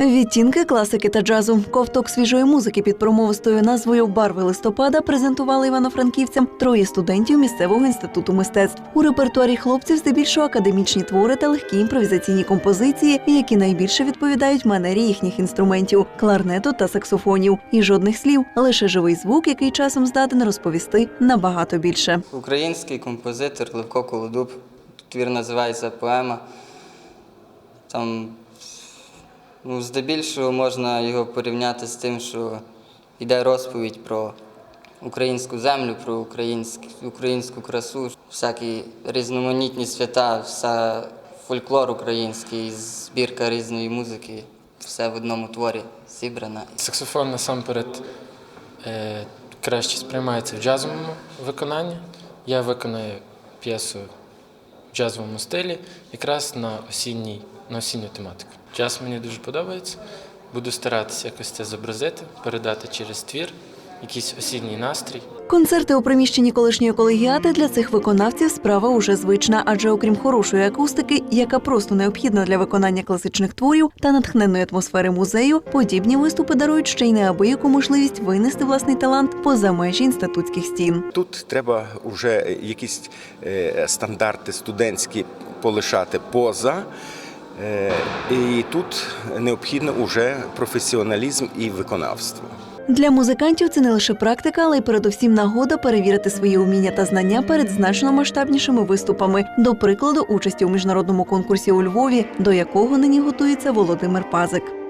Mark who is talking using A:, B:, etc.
A: Відтінки класики та джазу. Ковток свіжої музики під промовистою назвою Барви листопада презентували івано-франківцям троє студентів місцевого інституту мистецтв. У репертуарі хлопців здебільшого академічні твори та легкі імпровізаційні композиції, які найбільше відповідають манері їхніх інструментів кларнету та саксофонів. І жодних слів, лише живий звук, який часом здатен розповісти набагато більше.
B: Український композитор Левко Колодуб. Твір називається Поема. Там, ну, здебільшого можна його порівняти з тим, що йде розповідь про українську землю, про українську, красу, всякі різноманітні свята, вся фольклор український, збірка різної музики. Все в одному творі зібрано.
C: Саксофон насамперед е, краще сприймається в джазовому виконанні. Я виконаю п'єсу в джазовому стилі, якраз на осінній, на осінню тематику. Джаз мені дуже подобається. Буду старатися якось це зобразити, передати через твір, якийсь осінній настрій.
A: Концерти у приміщенні колишньої колегіати для цих виконавців справа уже звична, адже окрім хорошої акустики, яка просто необхідна для виконання класичних творів та натхненної атмосфери музею, подібні виступи дарують ще й неабияку можливість винести власний талант поза межі інститутських стін.
D: Тут треба вже якісь е, стандарти студентські полишати поза. Е, І тут необхідно вже професіоналізм і виконавство.
A: Для музикантів це не лише практика, але й передусім нагода перевірити свої уміння та знання перед значно масштабнішими виступами. До прикладу, участі у міжнародному конкурсі у Львові, до якого нині готується Володимир Пазик.